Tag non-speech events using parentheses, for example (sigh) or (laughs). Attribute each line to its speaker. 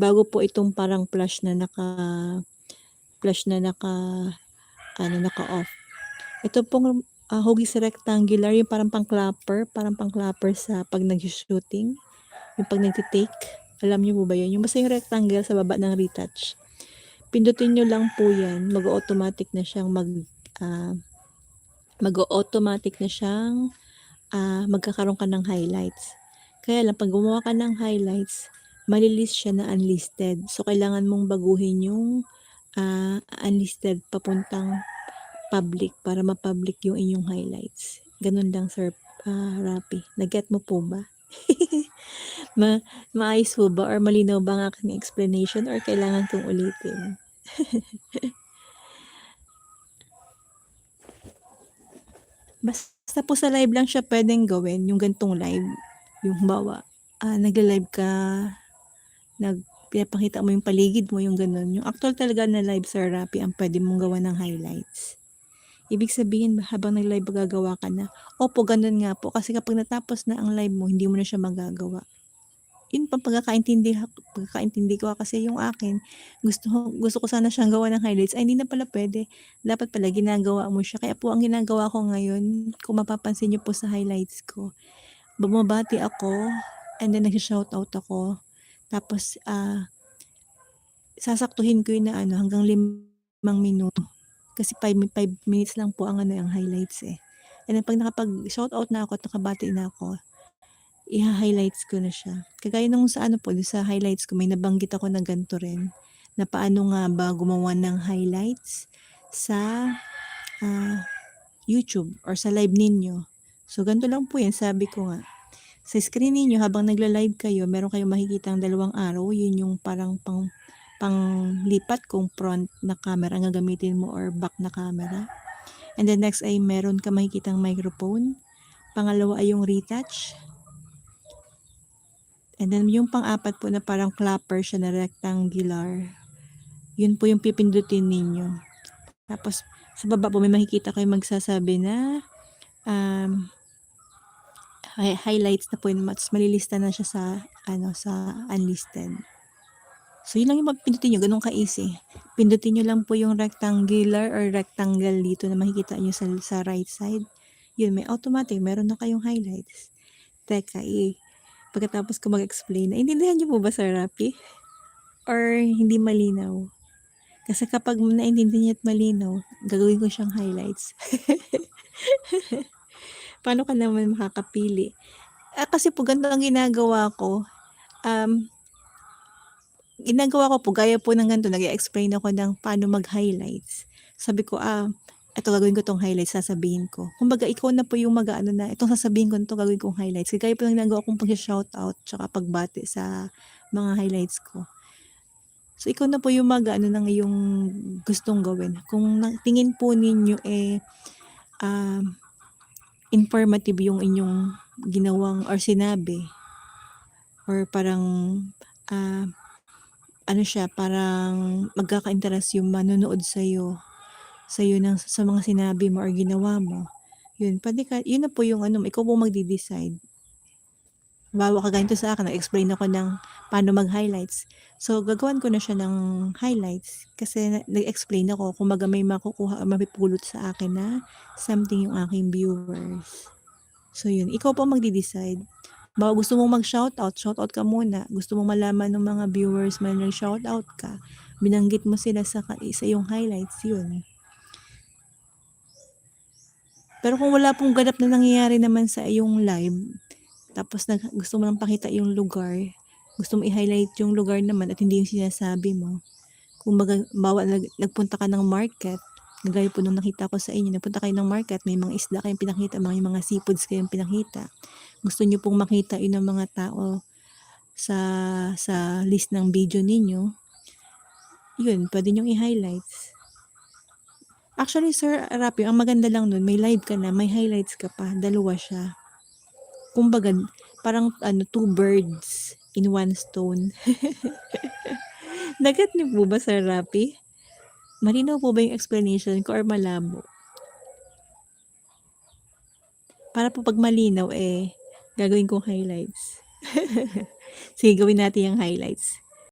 Speaker 1: bago po itong parang flash na naka flash na naka ano naka-off. Ito pong ah, hugis rectangular yung parang pang-clapper, parang pang-clapper sa pag nag-shooting, yung pag nagti-take. Alam niyo po ba yun? Yung basta yung rectangle sa baba ng retouch. Pindutin nyo lang po yan, mag-automatic na siyang mag ah, mag-automatic na siyang ah, magkakaroon ka ng highlights. Kaya lang, pag gumawa ka ng highlights, malilist siya na unlisted. So, kailangan mong baguhin yung ah, unlisted papuntang public para ma-public yung inyong highlights. Ganun lang, Sir ah, Rapi. Nag-get mo po ba? (laughs) Ma maayos po ba or malinaw ba ang aking explanation or kailangan kong ulitin? (laughs) Basta po sa live lang siya pwedeng gawin, yung gantong live. Yung halimbawa, ah, nagla-live ka, nag pinapakita mo yung paligid mo, yung gano'n. Yung actual talaga na live Sir Rapi ang pwede mong gawa ng highlights. Ibig sabihin habang nag-live gagawa ka na. Opo, gano'n nga po. Kasi kapag natapos na ang live mo, hindi mo na siya magagawa. Yun pang pagkakaintindi, pagkakaintindi ko kasi yung akin, gusto, gusto ko sana siyang gawa ng highlights. Ay, hindi na pala pwede. Dapat pala ginagawa mo siya. Kaya po ang ginagawa ko ngayon, kung mapapansin niyo po sa highlights ko, bumabati ako, and then nag-shoutout ako. Tapos, ah, sasaktuhin ko yun na ano, hanggang limang minuto. Kasi 5 minutes lang po ang ano, ang highlights eh. And then pag nakapag-shoutout na ako at nakabati na ako, iha-highlights ko na siya. Kagaya nung sa ano po, sa highlights ko, may nabanggit ako na ganito rin. Na paano nga ba gumawa ng highlights sa ah, YouTube or sa live ninyo. So, ganito lang po yan. Sabi ko nga, sa screen ninyo habang nagla-live kayo, meron kayong makikitang dalawang arrow, yun yung parang pang panglipat kung front na camera ang gagamitin mo or back na camera. And then next ay meron ka makikitang microphone. Pangalawa ay yung retouch. And then yung pang-apat po na parang clapper siya na rectangular. Yun po yung pipindutin ninyo. Tapos sa baba po may makikita kayo magsasabi na um, highlights na po yun, mas malilista na siya sa ano sa unlisted. So yun lang yung pindutin nyo, ganun ka-easy. Pindutin nyo lang po yung rectangular or rectangle dito na makikita nyo sa, sa right side. Yun, may automatic, meron na kayong highlights. Teka, eh, pagkatapos ko mag-explain, naintindihan nyo po ba sa Rappi? Or hindi malinaw? Kasi kapag naintindihan nyo at malinaw, gagawin ko siyang highlights. (laughs) Paano ka naman makakapili? Ah, kasi po ganito ang ginagawa ko. Um, ginagawa ko po, gaya po ng ganito, nag-explain ako ng paano mag-highlights. Sabi ko, ah, ito gagawin ko tong highlights, sasabihin ko. Kumbaga, ikaw na po yung mag-ano na, itong sasabihin ko, ito gagawin kong highlights. Kaya po ng ginagawa kong pag-shoutout, tsaka pagbati sa mga highlights ko. So, ikaw na po yung mag-ano ng yung gustong gawin. Kung tingin po ninyo eh, um, informative yung inyong ginawang or sinabi, or parang, ah, ano siya, parang magkaka-interest yung manonood sa'yo, sa'yo ng, sa mga sinabi mo or ginawa mo. Yun, pwede ka, yun na po yung ano, ikaw po magdi-decide. Bawa ka ganito sa akin, nag-explain ako ng paano mag-highlights. So, gagawan ko na siya ng highlights kasi nag-explain ako kung baga may makukuha, mapipulot sa akin na something yung aking viewers. So, yun. Ikaw po magdi-decide. Bawa gusto mong mag-shoutout, shoutout ka muna. Gusto mong malaman ng mga viewers may nag-shoutout ka. Binanggit mo sila sa, sa iyong highlights, yun. Pero kung wala pong ganap na nangyayari naman sa iyong live, tapos nag, gusto mo lang pakita yung lugar, gusto mo i-highlight yung lugar naman at hindi yung sinasabi mo. Kung baga, bawa nag, nagpunta ka ng market, Gaya po nung nakita ko sa inyo, nagpunta kayo ng market, may mga isda kayong pinakita, mga, mga seafoods kayong pinakita. Gusto nyo pong makita yun ng mga tao sa sa list ng video ninyo, yun, pwede nyo i-highlights. Actually, Sir Rapi, ang maganda lang nun, may live ka na, may highlights ka pa, dalawa siya. Kumbaga, parang ano, two birds in one stone. (laughs) Nagat niyo po ba, Sir Rapi? Malinaw po ba yung explanation ko or malabo? Para po pag malinaw eh, gagawin kong highlights. (laughs) Sige, gawin natin yung highlights.